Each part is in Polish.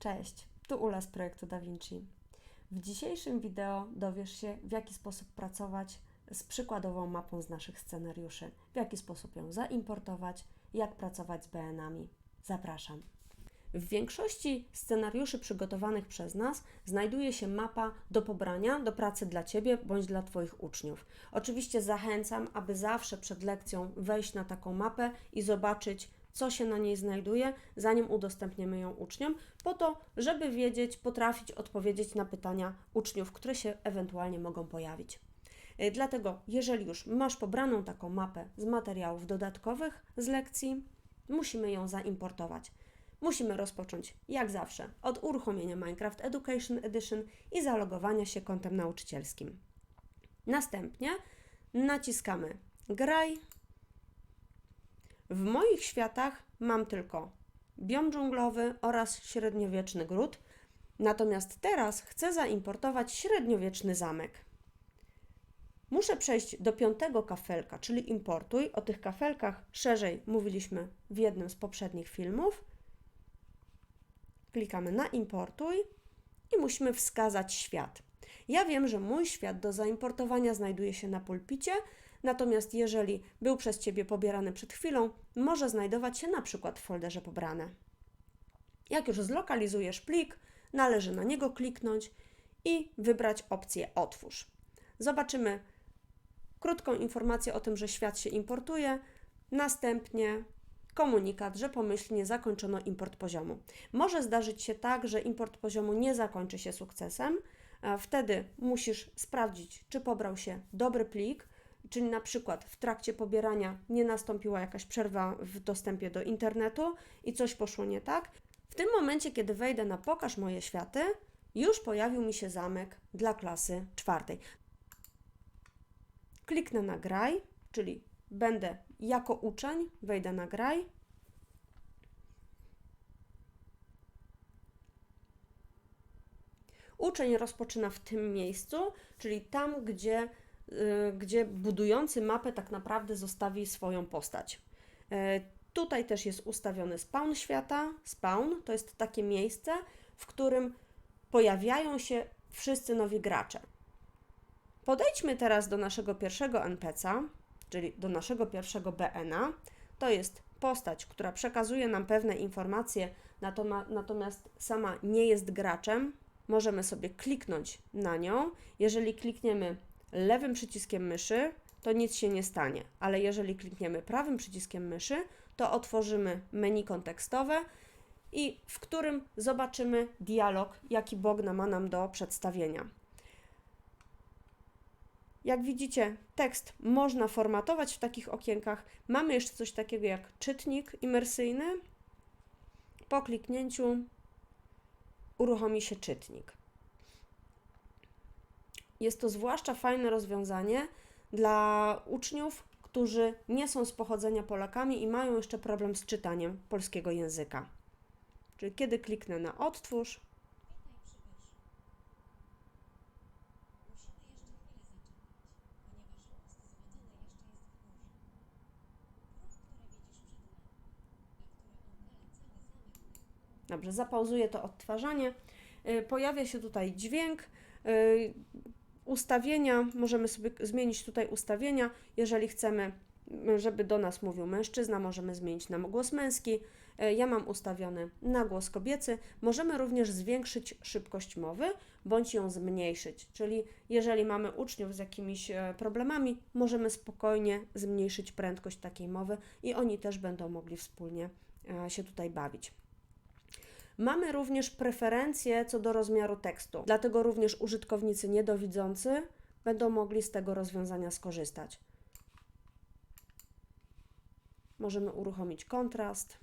Cześć, tu Ula z projektu DaVinci. W dzisiejszym wideo dowiesz się, w jaki sposób pracować z przykładową mapą z naszych scenariuszy, w jaki sposób ją zaimportować, jak pracować z BN-ami. Zapraszam. W większości scenariuszy przygotowanych przez nas znajduje się mapa do pobrania, do pracy dla Ciebie bądź dla Twoich uczniów. Oczywiście zachęcam, aby zawsze przed lekcją wejść na taką mapę i zobaczyć, co się na niej znajduje, zanim udostępnimy ją uczniom, po to, żeby wiedzieć, potrafić odpowiedzieć na pytania uczniów, które się ewentualnie mogą pojawić. Y, Dlatego, jeżeli już masz pobraną taką mapę z materiałów dodatkowych z lekcji, musimy ją zaimportować. Musimy rozpocząć, jak zawsze, od uruchomienia Minecraft Education Edition i zalogowania się kontem nauczycielskim. Następnie naciskamy Graj. W moich światach mam tylko biom dżunglowy oraz średniowieczny gród, natomiast teraz chcę zaimportować średniowieczny zamek. Muszę przejść do piątego kafelka, czyli importuj. O tych kafelkach szerzej mówiliśmy w jednym z poprzednich filmów. Klikamy na importuj i musimy wskazać świat. Ja wiem, że mój świat do zaimportowania znajduje się na pulpicie, natomiast jeżeli był przez Ciebie pobierany przed chwilą, może znajdować się na przykład w folderze pobrane. Jak już zlokalizujesz plik, należy na niego kliknąć i wybrać opcję Otwórz. Zobaczymy krótką informację o tym, że świat się importuje, następnie komunikat, że pomyślnie zakończono import poziomu. Może zdarzyć się tak, że import poziomu nie zakończy się sukcesem. Wtedy musisz sprawdzić, czy pobrał się dobry plik, czyli na przykład w trakcie pobierania nie nastąpiła jakaś przerwa w dostępie do internetu i coś poszło nie tak. W tym momencie, kiedy wejdę na Pokaż moje światy, już pojawił mi się zamek dla klasy czwartej. Kliknę na graj, czyli będę jako uczeń, wejdę na graj. Uczeń rozpoczyna w tym miejscu, czyli tam, gdzie, gdzie budujący mapę tak naprawdę zostawi swoją postać. Y, Tutaj też jest ustawiony spawn świata. Spawn to jest takie miejsce, w którym pojawiają się wszyscy nowi gracze. Podejdźmy teraz do naszego pierwszego NPC'a, czyli do naszego pierwszego BN-a. To jest postać, która przekazuje nam pewne informacje, natomiast sama nie jest graczem. Możemy sobie kliknąć na nią. Jeżeli klikniemy lewym przyciskiem myszy, to nic się nie stanie, ale jeżeli klikniemy prawym przyciskiem myszy, to otworzymy menu kontekstowe i w którym zobaczymy dialog, jaki Bogna ma nam do przedstawienia. Jak widzicie, tekst można formatować w takich okienkach. Mamy jeszcze coś takiego jak czytnik imersyjny. Po kliknięciu uruchomi się czytnik. Jest to zwłaszcza fajne rozwiązanie dla uczniów, którzy nie są z pochodzenia Polakami i mają jeszcze problem z czytaniem polskiego języka. Czyli kiedy kliknę na odtwórz, Dobrze, zapauzuję to odtwarzanie. Y, Pojawia się tutaj dźwięk. Ustawienia, możemy sobie zmienić tutaj ustawienia. Jeżeli chcemy, żeby do nas mówił mężczyzna, możemy zmienić na głos męski. Y, Ja mam ustawiony na głos kobiecy. Możemy również zwiększyć szybkość mowy bądź ją zmniejszyć. Czyli jeżeli mamy uczniów z jakimiś e, problemami, możemy spokojnie zmniejszyć prędkość takiej mowy i oni też będą mogli wspólnie e, się tutaj bawić. Mamy również preferencje co do rozmiaru tekstu, dlatego również użytkownicy niedowidzący będą mogli z tego rozwiązania skorzystać. Możemy uruchomić kontrast.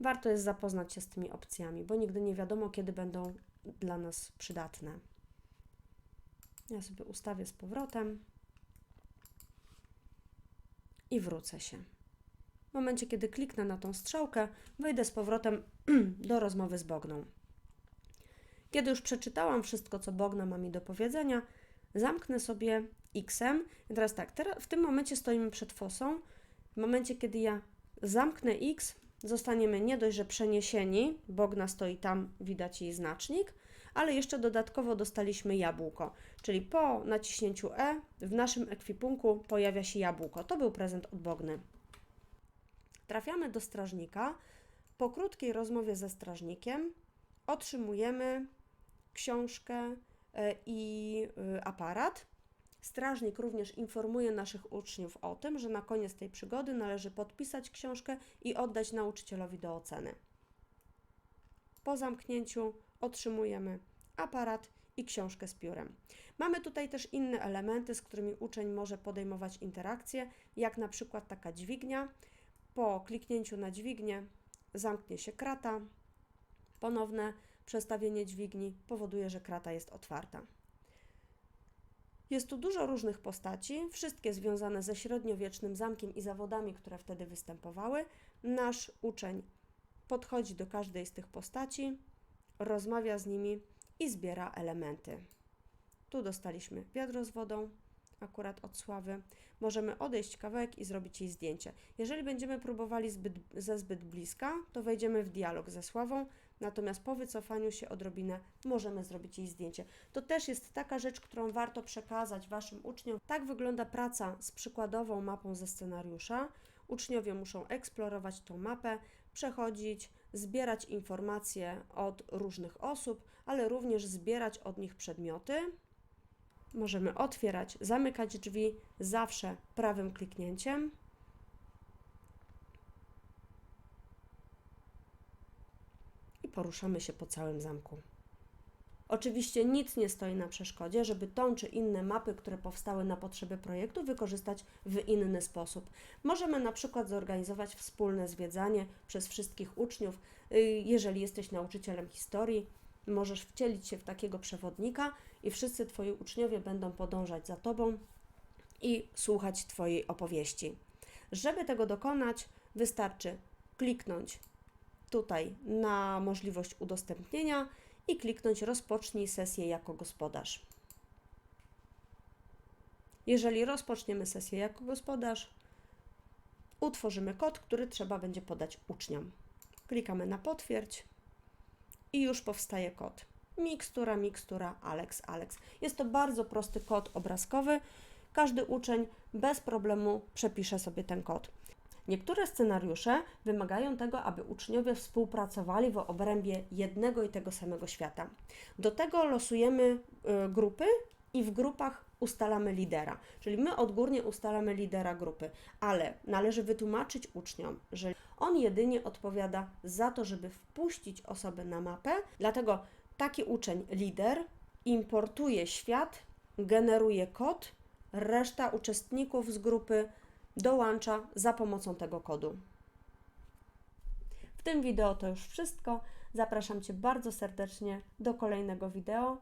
Warto jest zapoznać się z tymi opcjami, bo nigdy nie wiadomo, kiedy będą dla nas przydatne. Ja sobie ustawię z powrotem i wrócę się. W momencie, kiedy kliknę na tą strzałkę, wejdę z powrotem do rozmowy z Bogną. Kiedy już przeczytałam wszystko, co Bogna ma mi do powiedzenia, zamknę sobie. I teraz tak, teraz w tym momencie stoimy przed fosą. W momencie, kiedy ja zamknę X, zostaniemy nie dość, że przeniesieni, Bogna stoi tam, widać jej znacznik, ale jeszcze dodatkowo dostaliśmy jabłko, czyli po naciśnięciu E w naszym ekwipunku pojawia się jabłko. To był prezent od Bogny. Trafiamy do strażnika. Po krótkiej rozmowie ze strażnikiem otrzymujemy książkę e, i e, aparat. Strażnik również informuje naszych uczniów o tym, że na koniec tej przygody należy podpisać książkę i oddać nauczycielowi do oceny. Po zamknięciu otrzymujemy aparat i książkę z piórem. Mamy tutaj też inne elementy, z którymi uczeń może podejmować interakcje, jak na przykład taka dźwignia. Po kliknięciu na dźwignię zamknie się krata. Ponowne przestawienie dźwigni powoduje, że krata jest otwarta. Jest tu dużo różnych postaci, wszystkie związane ze średniowiecznym zamkiem i zawodami, które wtedy występowały. Nasz uczeń podchodzi do każdej z tych postaci, rozmawia z nimi i zbiera elementy. Tu dostaliśmy wiadro z wodą, akurat od Sławy. Możemy odejść kawałek i zrobić jej zdjęcie. Jeżeli będziemy próbowali zbyt, ze zbyt bliska, to wejdziemy w dialog ze Sławą, natomiast po wycofaniu się odrobinę możemy zrobić jej zdjęcie. To też jest taka rzecz, którą warto przekazać Waszym uczniom. Tak wygląda praca z przykładową mapą ze scenariusza. Uczniowie muszą eksplorować tą mapę, przechodzić, zbierać informacje od różnych osób, ale również zbierać od nich przedmioty. Możemy otwierać, zamykać drzwi zawsze prawym kliknięciem. I poruszamy się po całym zamku. Oczywiście nic nie stoi na przeszkodzie, żeby tą czy inne mapy, które powstały na potrzeby projektu, wykorzystać w inny sposób. Możemy na przykład zorganizować wspólne zwiedzanie przez wszystkich uczniów. Y, Jeżeli jesteś nauczycielem historii, możesz wcielić się w takiego przewodnika i wszyscy Twoi uczniowie będą podążać za Tobą i słuchać Twojej opowieści. Żeby tego dokonać, wystarczy kliknąć tutaj na możliwość udostępnienia i kliknąć rozpocznij sesję jako gospodarz. Jeżeli rozpoczniemy sesję jako gospodarz, utworzymy kod, który trzeba będzie podać uczniom. Klikamy na potwierdź i już powstaje kod. Mikstura, mikstura, Alex, Alex. Jest to bardzo prosty kod obrazkowy. Każdy uczeń bez problemu przepisze sobie ten kod. Niektóre scenariusze wymagają tego, aby uczniowie współpracowali w obrębie jednego i tego samego świata. Do tego losujemy y, grupy i w grupach ustalamy lidera. Czyli my odgórnie ustalamy lidera grupy, ale należy wytłumaczyć uczniom, że on jedynie odpowiada za to, żeby wpuścić osobę na mapę. Dlatego taki uczeń, lider, importuje świat, generuje kod, reszta uczestników z grupy dołącza za pomocą tego kodu. W tym wideo to już wszystko. Zapraszam Cię bardzo serdecznie do kolejnego wideo